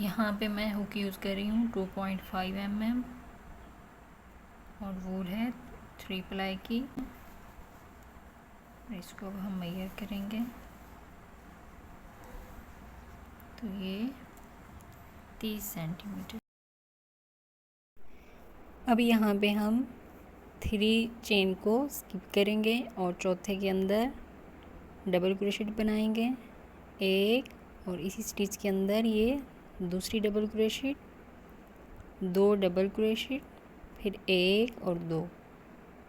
यहाँ पे मैं हुक यूज़ कर रही हूँ two point five M M और वूल है थ्री प्लाई की। इसको अब हम मैयर करेंगे। तो ये तीस सेंटीमीटर अब यहाँ पे हम थ्री चेन को स्किप करेंगे और चौथे के अंदर डबल क्रोशेट बनाएँगे। एक और इसी स्टिच के अंदर ये दूसरी डबल क्रोशेट दो डबल क्रोशेट फिर एक और दो।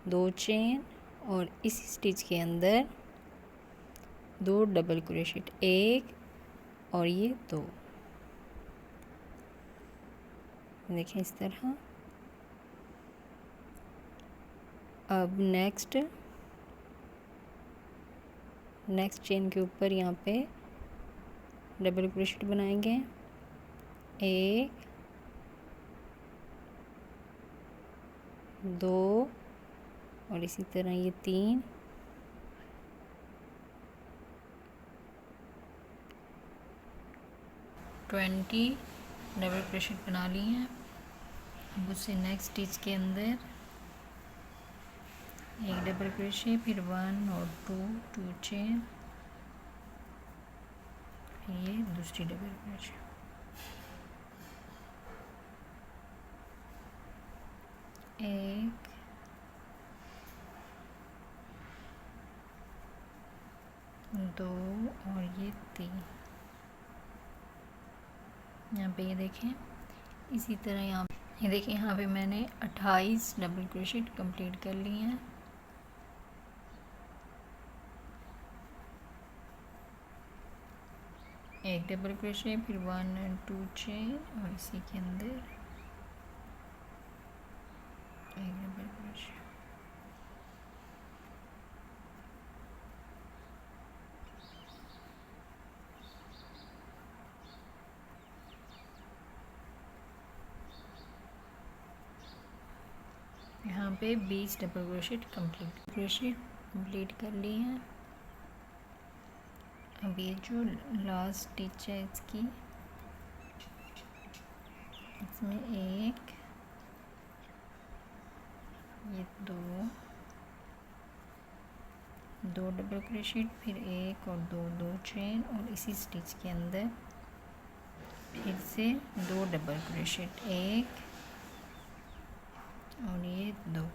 दो चेन और इस स्टिच के अंदर दो डबल क्रोशेट एक और ये दो। देखें इस तरह। अब नेक्स्ट नेक्स्ट चेन के ऊपर यहाँ पे डबल क्रोशेट बनाएँगे। एक दो, और इसी तरह ये तीन। ट्वेंटी डबल क्रोशेट बना ली हैं। अब उससे नेक्स्ट स्टिच के अंदर एक डबल क्रोशे फिर वन और टू टू चेन ये दूसरी डबल क्रोशे एक, दो और ये तीन। यहाँ पे ये देखें, इसी तरह यहाँ ये देखें, यहाँ पे मैंने अट्ठाईस डबल क्रोशेट कंप्लीट कर ली हैं। एक डबल क्रोशे फिर वन एंड टू चेन और इसी के अंदर। यहाँ पे बीस double crochet complete. Crochet complete कर ली है। अब ये जो लास्ट स्टिच है इसकी, इसमें एक ये दो दो डबल क्रोशेट फिर एक और दो दो चेन और इसी स्टिच के अंदर फिर से दो डबल क्रोशेट एक और ये दो।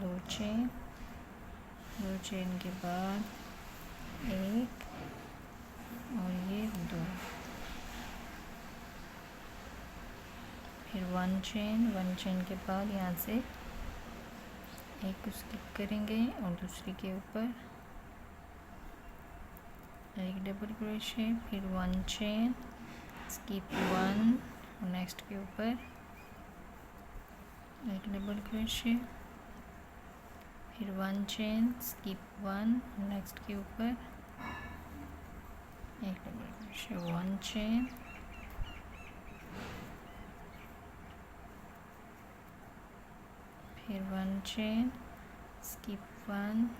दो चेन दो चेन के बाद एक और ये दो। फिर वन चेन वन चेन के बाद यहाँ से एक स्किप करेंगे और दूसरी के ऊपर एक डबल क्रोशे फिर वन चेन स्किप वन और नेक्स्ट के ऊपर एक डबल क्रोशे फिर one chain, skip one, next के ऊपर। एक वन चेन। फिर वन चेन, स्किप वन।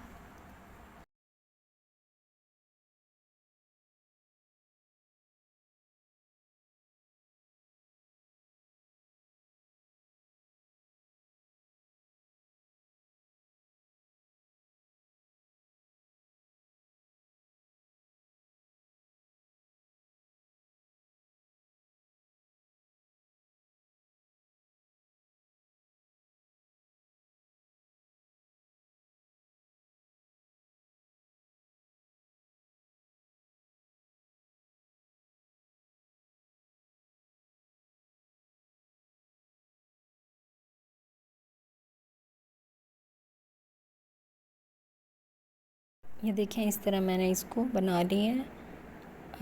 ये देखें, इस तरह मैंने इसको बना लिया है।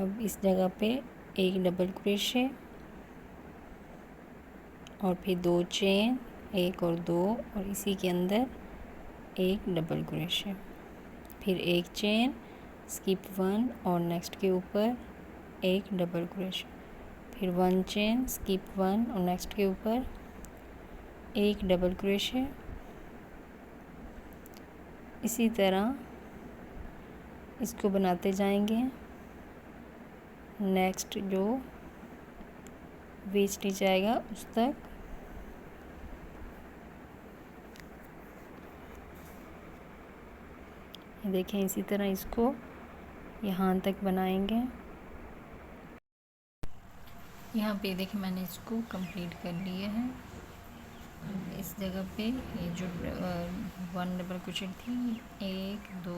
अब इस जगह पे एक डबल क्रोशे और फिर दो चेन, एक और दो, और इसी के अंदर एक डबल क्रोशे। फिर एक चेन, स्किप वन, और नेक्स्ट के ऊपर एक डबल क्रोशे। फिर वन चेन, स्किप वन, और नेक्स्ट के ऊपर एक डबल क्रोशे। इसी तरह इसको बनाते जाएँगे। नेक्स्ट जो वी स्टिच आएगा, उस तक। देखें, इसी तरह इसको यहाँ तक बनाएँगे। यहाँ पे देखें, मैंने इसको कंप्लीट कर लिया है। इस जगह पे ये जो वन डबल क्रोशेट थी, एक, दो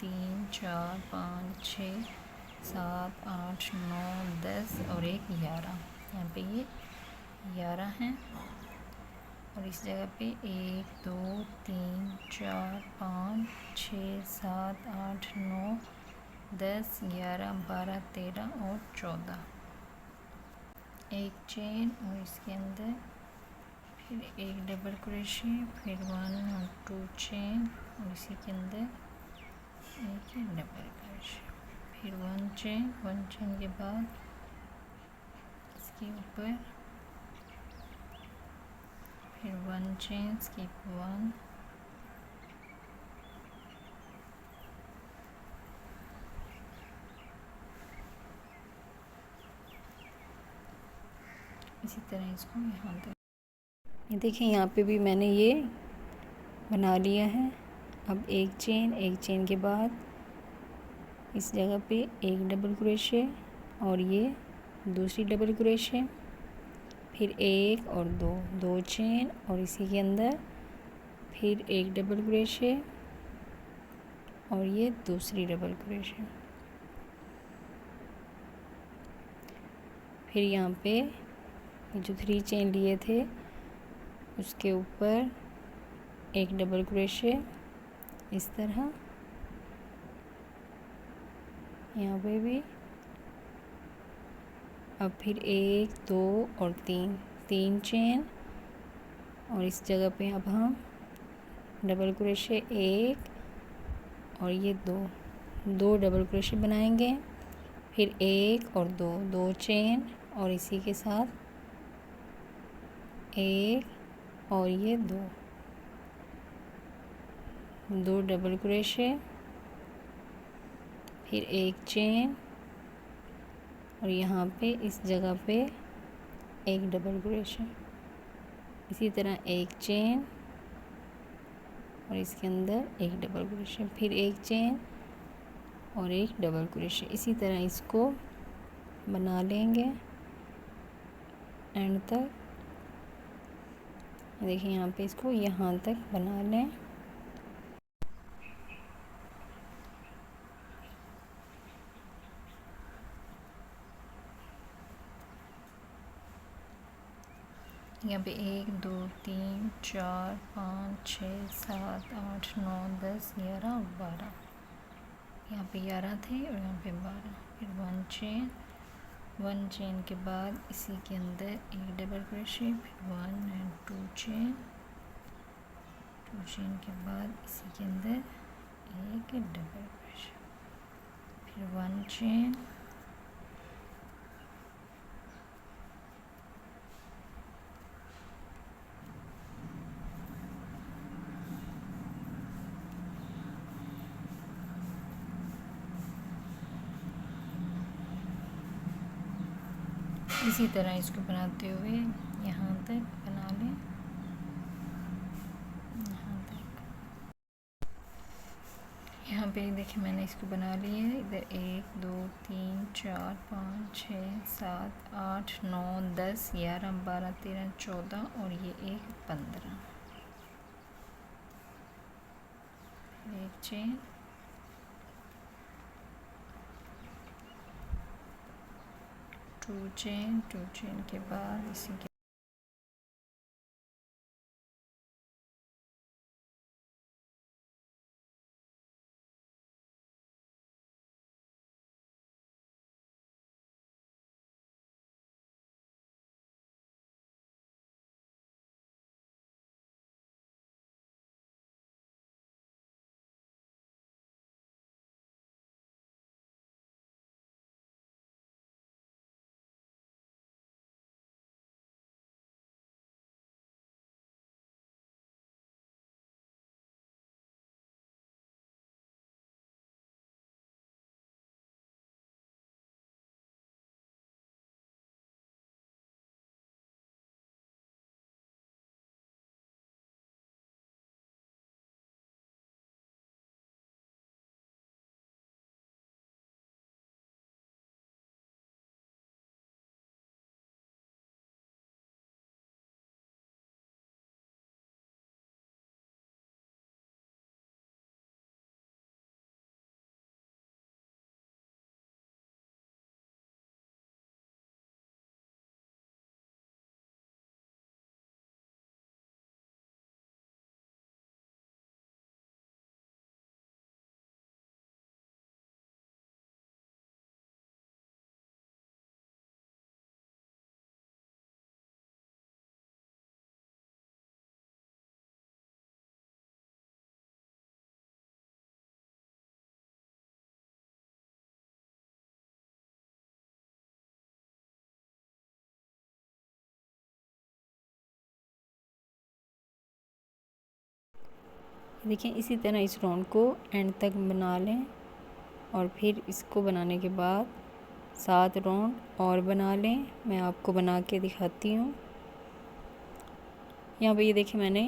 तीन, चार, पाँच, छः, सात, आठ, नौ, दस और एक ग्यारह। यहाँ पे ये ग्यारह हैं। और इस जगह पे एक, दो, तीन, चार, पाँच, छः, सात, आठ, नौ, दस, ग्यारह, बारह, तेरह और चौदह। एक चेन और इसके अंदर फिर एक डबल क्रोशे फिर वन और टू चेन और इसी के अंदर डबल क्रोशे फिर वन चेन वन चेन के बाद इसके ऊपर फिर वन चेन स्किप वन इसी तरह इसको यहाँ तक ये देखें यहाँ पे भी मैंने ये बना लिया है। अब एक चेन एक चेन के बाद इस जगह पे एक डबल क्रोशे और ये दूसरी डबल क्रोशे फिर एक और दो दो चेन और इसी के अंदर फिर एक डबल क्रोशे और ये दूसरी डबल क्रोशे फिर यहाँ पे जो थ्री चेन लिए थे, उसके ऊपर एक डबल क्रोशे इस तरह। यहाँ पे भी। अब फिर एक, दो और तीन। तीन चेन। और इस जगह पे अब हम डबल क्रोशे एक और ये दो। दो डबल क्रोशे बनाएँगे। फिर एक और दो। दो चेन और इसी के साथ एक और ये दो। दो डबल क्रोशे, फिर एक चेन, और यहाँ पे, इस जगह पे एक डबल क्रोशे। इसी तरह एक चेन, और इसके अंदर एक डबल क्रोशे, फिर एक चेन, और एक डबल क्रोशे। इसी तरह इसको बना लेंगे। एंड तक, देखिए यहाँ पे इसको यहाँ तक बना लें। यहाँ पे एक, दो, तीन, चार, पाँच, छः, सात, आठ, नौ, दस, ग्यारह, बारह। यहाँ पे ग्यारह थे और यहाँ पे बारह। फिर वन चेन वन चेन के बाद इसी के अंदर एक डबल क्रोशे फिर one and two chain. Two chain के बाद इसी के अंदर एक डबल क्रोशे फिर वन चेन इसी तरह इसको बनाते हुए यहाँ तक बना लें। यहाँ तक। यहाँ पे देखिए मैंने इसको बना लिया है। इधर एक, दो, तीन, चार, पाँच, छः, सात, आठ, नौ, दस, ग्यारह, बारह, तेरह, चौदह और ये एक पंद्रह। एक chain. Two chain two chain के बाद इसी के देखिए, इसी तरह इस राउंड को एंड तक बना लें और फिर इसको बनाने के बाद सात राउंड और बना लें। मैं आपको बना के दिखाती हूँ। यहाँ पे ये देखिए मैंने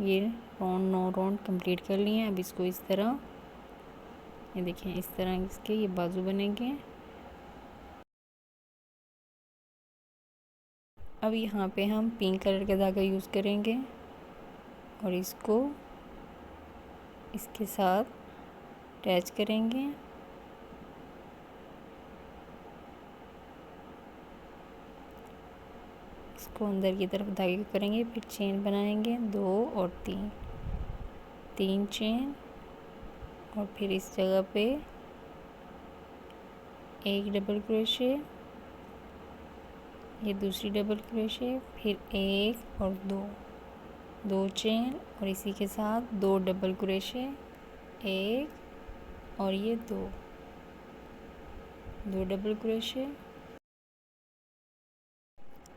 ये राउंड नौ राउंड कंप्लीट कर लिए हैं। अब इसको इस तरह, ये देखिए, इस तरह इसके ये बाजू बनेंगे। अब यहाँ पे हम पिंक कलर का धागा यूज़ करेंगे। और इसको इसके साथ अटैच करेंगे। इसको अंदर की तरफ़ धागे करेंगे, फिर चेन बनाएँगे, दो और तीन। तीन चेन और फिर इस जगह पे एक डबल क्रोशे ये दूसरी डबल क्रोशे फिर एक और दो। दो चेन और इसी के साथ दो डबल क्रोशे, एक और ये दो। दो डबल क्रोशे।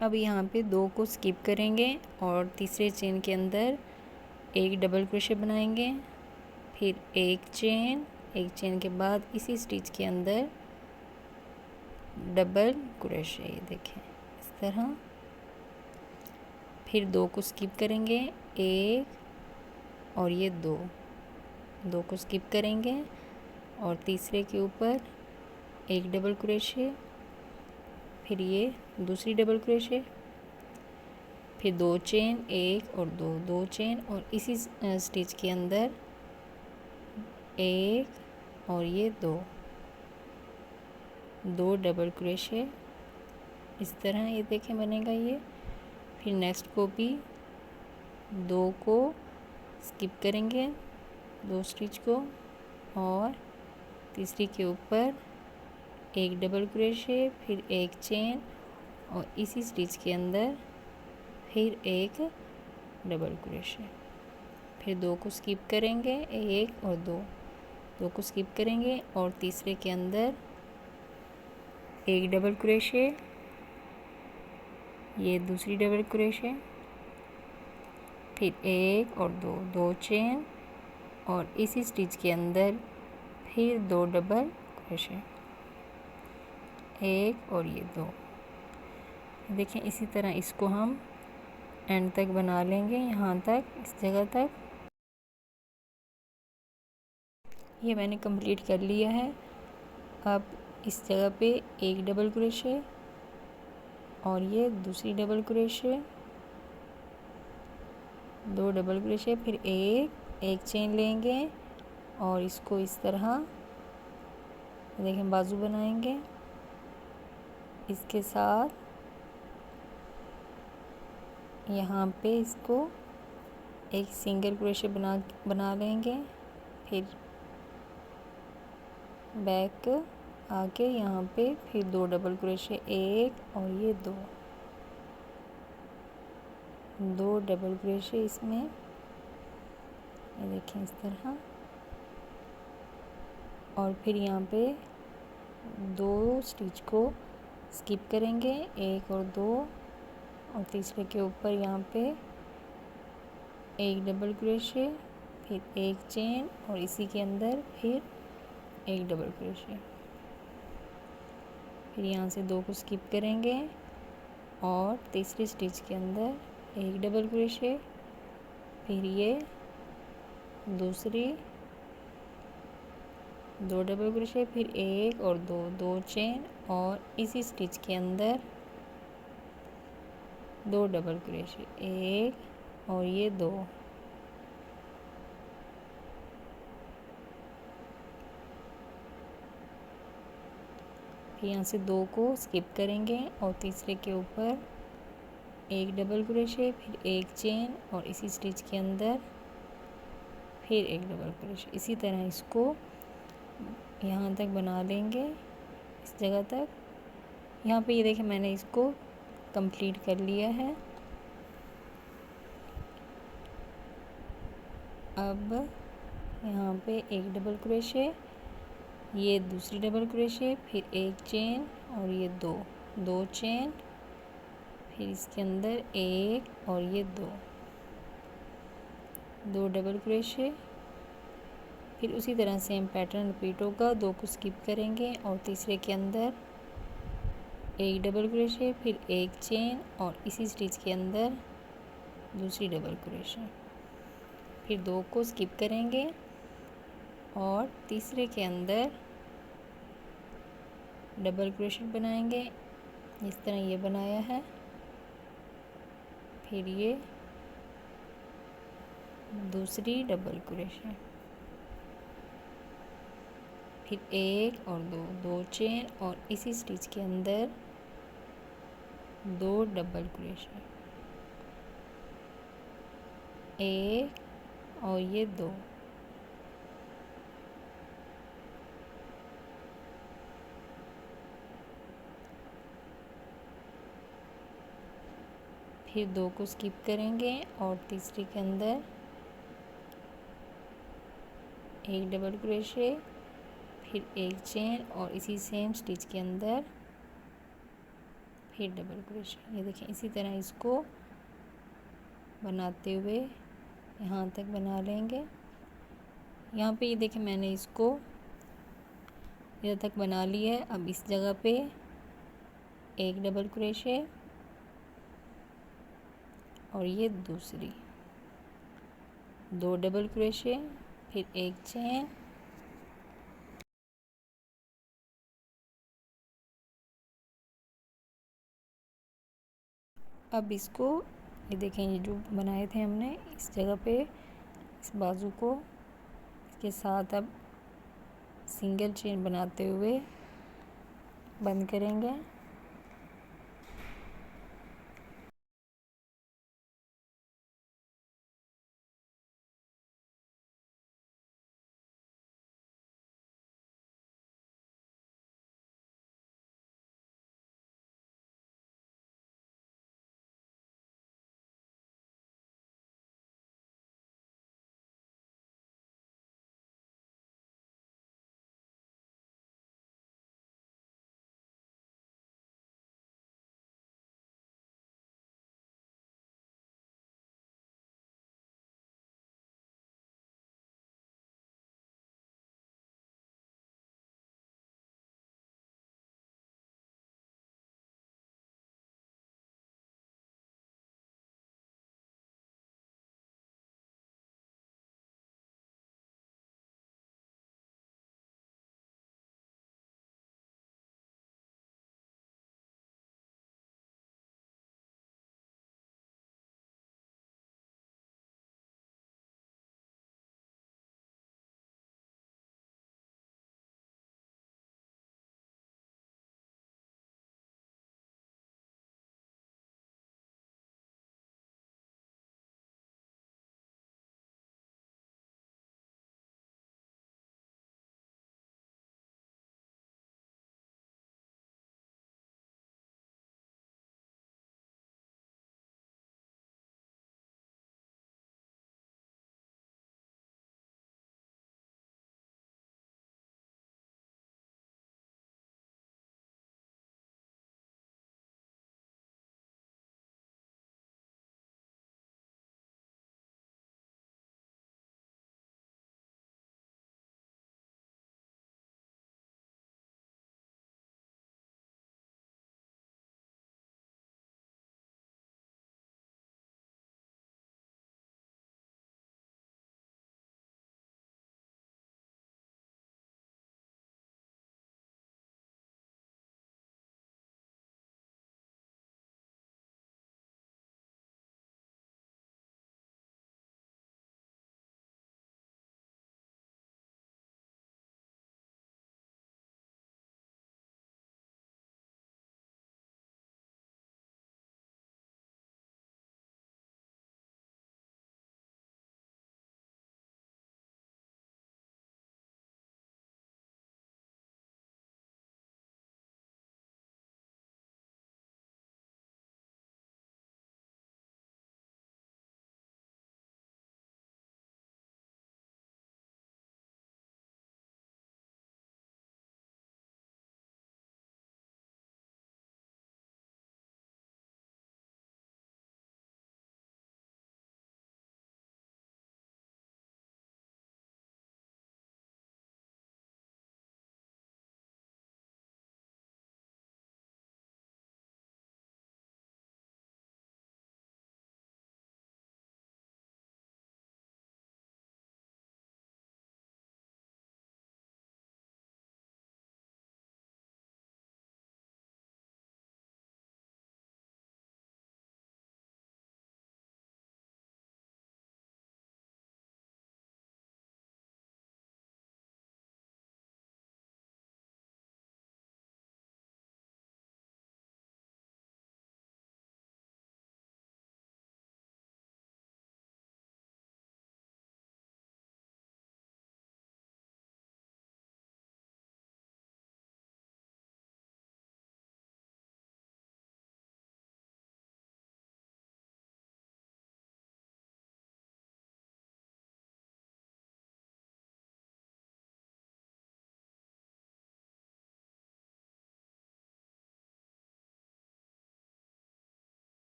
अब यहाँ पे दो को स्किप करेंगे और तीसरे चेन के अंदर एक डबल क्रोशे बनाएँगे। फिर एक चेन एक चेन के बाद इसी स्टिच के अंदर डबल क्रोशे देखें। इस तरह। फिर दो को स्किप करेंगे, एक और ये दो। दो को स्किप करेंगे और तीसरे के ऊपर एक डबल क्रोशे फिर ये दूसरी डबल क्रोशे फिर दो चेन एक और दो दो चेन और इसी स्टिच के अंदर एक और ये दो। दो डबल क्रोशे इस तरह ये देखें बनेगा ये। फिर नेक्स्ट को भी दो को स्किप करेंगे, दो स्टिच को और तीसरी के ऊपर एक डबल क्रोशे फिर एक चेन और इसी स्टिच के अंदर फिर एक डबल क्रोशे फिर दो को स्किप करेंगे, एक और दो। दो को स्किप करेंगे और तीसरे के अंदर एक डबल क्रोशे ये दूसरी डबल क्रोशे फिर एक और दो दो चेन और इसी स्टिच के अंदर फिर दो डबल क्रोशे एक और ये दो। देखें इसी तरह इसको हम एंड तक बना लेंगे, यहाँ तक, इस जगह तक। ये मैंने कंप्लीट कर लिया है। अब इस जगह पे एक डबल क्रोशे और ये दूसरी डबल क्रोशे दो डबल क्रोशे फिर एक एक चेन लेंगे और इसको इस तरह देखें, बाजू बनाएँगे। इसके साथ यहाँ पे इसको एक सिंगल क्रोशे बना बना लेंगे, फिर बैक आके यहाँ पे फिर दो डबल क्रोशे एक और ये दो। दो डबल क्रोशे इसमें। ये देखें इस तरह। और फिर यहाँ पे दो स्टिच को स्किप करेंगे, एक और दो। और तीसरे के ऊपर यहाँ पे एक डबल क्रोशे फिर एक चेन और इसी के अंदर फिर एक डबल क्रोशे फिर यहाँ से दो को स्किप करेंगे और तीसरी स्टिच के अंदर एक डबल क्रोशे फिर ये, दूसरी, दो डबल क्रोशे फिर एक और दो दो चेन और इसी स्टिच के अंदर दो डबल क्रोशे एक और ये दो। यहाँ से दो को स्किप करेंगे और तीसरे के ऊपर एक डबल क्रोशे फिर एक चेन और इसी स्टिच के अंदर फिर एक डबल क्रोशे इसी तरह इसको यहाँ तक बना लेंगे इस जगह तक। यहाँ पे ये देखें मैंने इसको कंप्लीट कर लिया है। अब यहाँ पे एक डबल क्रोशे ये दूसरी डबल क्रोशे फिर एक चेन और ये दो दो चेन फिर इसके अंदर एक और ये दो। दो डबल क्रोशे फिर उसी तरह सेम पैटर्न रिपीट होगा, दो को स्किप करेंगे और तीसरे के अंदर एक डबल क्रोशे फिर एक चेन और इसी स्टिच के अंदर दूसरी डबल क्रोशे फिर दो को स्किप करेंगे और तीसरे के अंदर डबल क्रोशेट बनाएँगे। इस तरह ये बनाया है। फिर ये दूसरी डबल क्रोशेट फिर एक और दो दो चेन और इसी स्टिच के अंदर दो डबल क्रोशेट एक और ये दो। फिर दो को स्किप करेंगे और तीसरे के अंदर एक डबल क्रोशे फिर एक चेन और इसी सेम स्टिच के अंदर फिर डबल क्रोशे ये देखें, इसी तरह इसको बनाते हुए यहाँ तक बना लेंगे। यहाँ पे ये देखें, मैंने इसको इधर तक बना लिया है। अब इस जगह पे एक डबल क्रोशे और ये दूसरी। दो डबल क्रोशे फिर एक चेन अब इसको, ये देखें, ये जो बनाए थे हमने, इस जगह पे, इस बाजू को, इसके साथ अब सिंगल चेन बनाते हुए बंद करेंगे।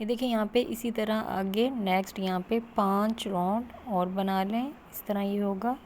ये देखिए यहाँ पे इसी तरह आगे नेक्स्ट यहाँ पे पाँच राउंड और बना लें। इस तरह ये होगा।